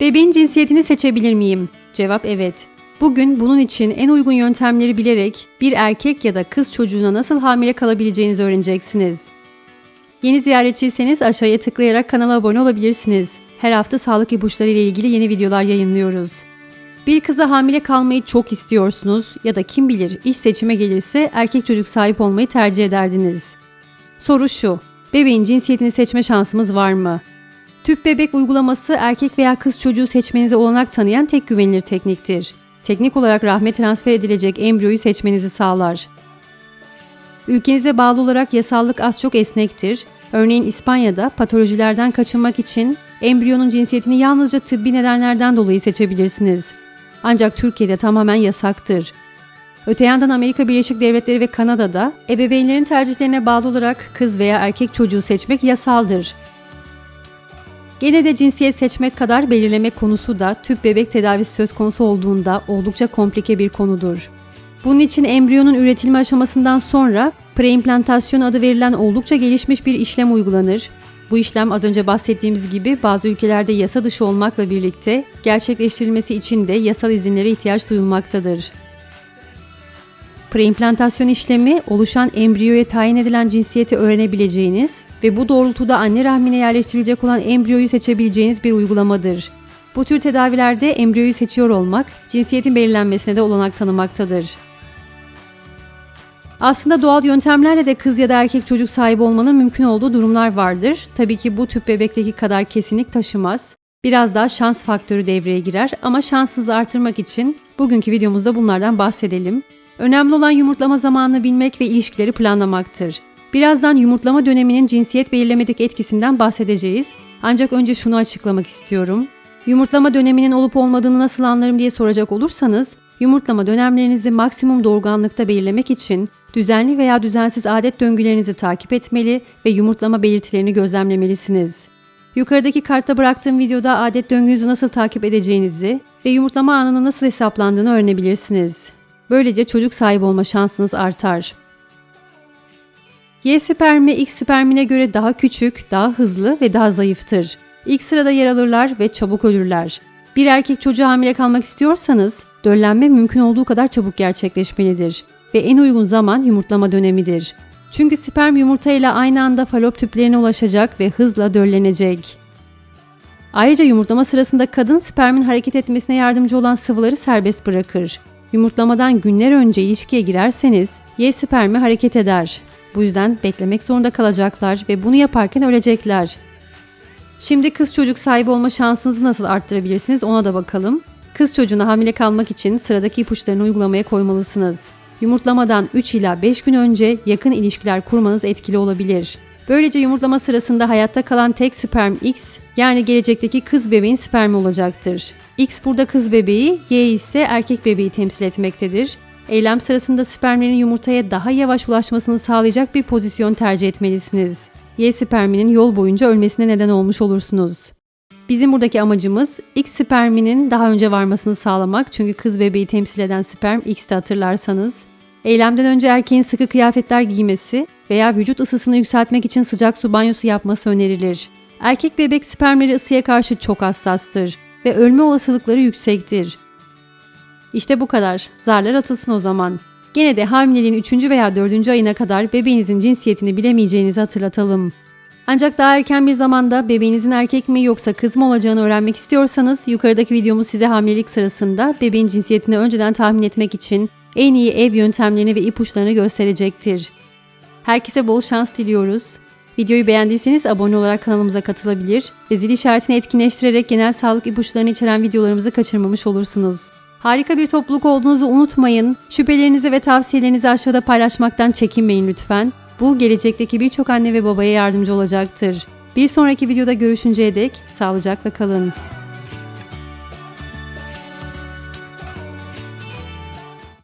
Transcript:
Bebeğin cinsiyetini seçebilir miyim? Cevap evet. Bugün bunun için en uygun yöntemleri bilerek bir erkek ya da kız çocuğuna nasıl hamile kalabileceğinizi öğreneceksiniz. Yeni ziyaretçiyseniz aşağıya tıklayarak kanala abone olabilirsiniz. Her hafta sağlık ipuçları ile ilgili yeni videolar yayınlıyoruz. Bir kıza hamile kalmayı çok istiyorsunuz ya da kim bilir iş seçime gelirse erkek çocuk sahip olmayı tercih ederdiniz. Soru şu, bebeğin cinsiyetini seçme şansımız var mı? Tüp bebek uygulaması erkek veya kız çocuğu seçmenize olanak tanıyan tek güvenilir tekniktir. Teknik olarak rahme transfer edilecek embriyoyu seçmenizi sağlar. Ülkenize bağlı olarak yasallık az çok esnektir. Örneğin İspanya'da patolojilerden kaçınmak için embriyonun cinsiyetini yalnızca tıbbi nedenlerden dolayı seçebilirsiniz. Ancak Türkiye'de tamamen yasaktır. Öte yandan Amerika Birleşik Devletleri ve Kanada'da ebeveynlerin tercihlerine bağlı olarak kız veya erkek çocuğu seçmek yasaldır. Gene de cinsiyet seçmek kadar belirleme konusu da tüp bebek tedavisi söz konusu olduğunda oldukça komplike bir konudur. Bunun için embriyonun üretilme aşamasından sonra preimplantasyon adı verilen oldukça gelişmiş bir işlem uygulanır. Bu işlem az önce bahsettiğimiz gibi bazı ülkelerde yasa dışı olmakla birlikte gerçekleştirilmesi için de yasal izinlere ihtiyaç duyulmaktadır. Preimplantasyon işlemi oluşan embriyoya tayin edilen cinsiyeti öğrenebileceğiniz ve bu doğrultuda anne rahmine yerleştirilecek olan embriyoyu seçebileceğiniz bir uygulamadır. Bu tür tedavilerde embriyoyu seçiyor olmak cinsiyetin belirlenmesine de olanak tanımaktadır. Aslında doğal yöntemlerle de kız ya da erkek çocuk sahibi olmanın mümkün olduğu durumlar vardır. Tabii ki bu tüp bebekteki kadar kesinlik taşımaz. Biraz daha şans faktörü devreye girer ama şansınızı artırmak için bugünkü videomuzda bunlardan bahsedelim. Önemli olan yumurtlama zamanını bilmek ve ilişkileri planlamaktır. Birazdan yumurtlama döneminin cinsiyet belirlemedeki etkisinden bahsedeceğiz. Ancak önce şunu açıklamak istiyorum. Yumurtlama döneminin olup olmadığını nasıl anlarım diye soracak olursanız, yumurtlama dönemlerinizi maksimum doğurganlıkta belirlemek için düzenli veya düzensiz adet döngülerinizi takip etmeli ve yumurtlama belirtilerini gözlemlemelisiniz. Yukarıdaki kartta bıraktığım videoda adet döngünüzü nasıl takip edeceğinizi ve yumurtlama anının nasıl hesaplandığını öğrenebilirsiniz. Böylece çocuk sahibi olma şansınız artar. Y spermi X spermine göre daha küçük, daha hızlı ve daha zayıftır. İlk sırada yer alırlar ve çabuk ölürler. Bir erkek çocuğa hamile kalmak istiyorsanız döllenme mümkün olduğu kadar çabuk gerçekleşmelidir ve en uygun zaman yumurtlama dönemidir. Çünkü sperm yumurta ile aynı anda falop tüplerine ulaşacak ve hızla döllenecek. Ayrıca yumurtlama sırasında kadın spermin hareket etmesine yardımcı olan sıvıları serbest bırakır. Yumurtlamadan günler önce ilişkiye girerseniz Y spermi hareket eder. Bu yüzden beklemek zorunda kalacaklar ve bunu yaparken ölecekler. Şimdi kız çocuk sahibi olma şansınızı nasıl arttırabilirsiniz ona da bakalım. Kız çocuğuna hamile kalmak için sıradaki ipuçlarını uygulamaya koymalısınız. Yumurtlamadan 3 ila 5 gün önce yakın ilişkiler kurmanız etkili olabilir. Böylece yumurtlama sırasında hayatta kalan tek sperm X yani gelecekteki kız bebeğin spermi olacaktır. X burada kız bebeği, Y ise erkek bebeği temsil etmektedir. Eylem sırasında spermlerin yumurtaya daha yavaş ulaşmasını sağlayacak bir pozisyon tercih etmelisiniz. Y sperminin yol boyunca ölmesine neden olmuş olursunuz. Bizim buradaki amacımız X sperminin daha önce varmasını sağlamak çünkü kız bebeği temsil eden sperm X'te hatırlarsanız. Eylemden önce erkeğin sıkı kıyafetler giymesi veya vücut ısısını yükseltmek için sıcak su banyosu yapması önerilir. Erkek bebek spermleri ısıya karşı çok hassastır ve ölme olasılıkları yüksektir. İşte bu kadar. Zarlar atılsın o zaman. Gene de hamileliğin 3. veya 4. ayına kadar bebeğinizin cinsiyetini bilemeyeceğinizi hatırlatalım. Ancak daha erken bir zamanda bebeğinizin erkek mi yoksa kız mı olacağını öğrenmek istiyorsanız yukarıdaki videomuz size hamilelik sırasında bebeğin cinsiyetini önceden tahmin etmek için en iyi ev yöntemlerini ve ipuçlarını gösterecektir. Herkese bol şans diliyoruz. Videoyu beğendiyseniz abone olarak kanalımıza katılabilir ve zil işaretini etkinleştirerek genel sağlık ipuçlarını içeren videolarımızı kaçırmamış olursunuz. Harika bir topluluk olduğunuzu unutmayın. Şüphelerinizi ve tavsiyelerinizi aşağıda paylaşmaktan çekinmeyin lütfen. Bu gelecekteki birçok anne ve babaya yardımcı olacaktır. Bir sonraki videoda görüşünceye dek sağlıcakla kalın.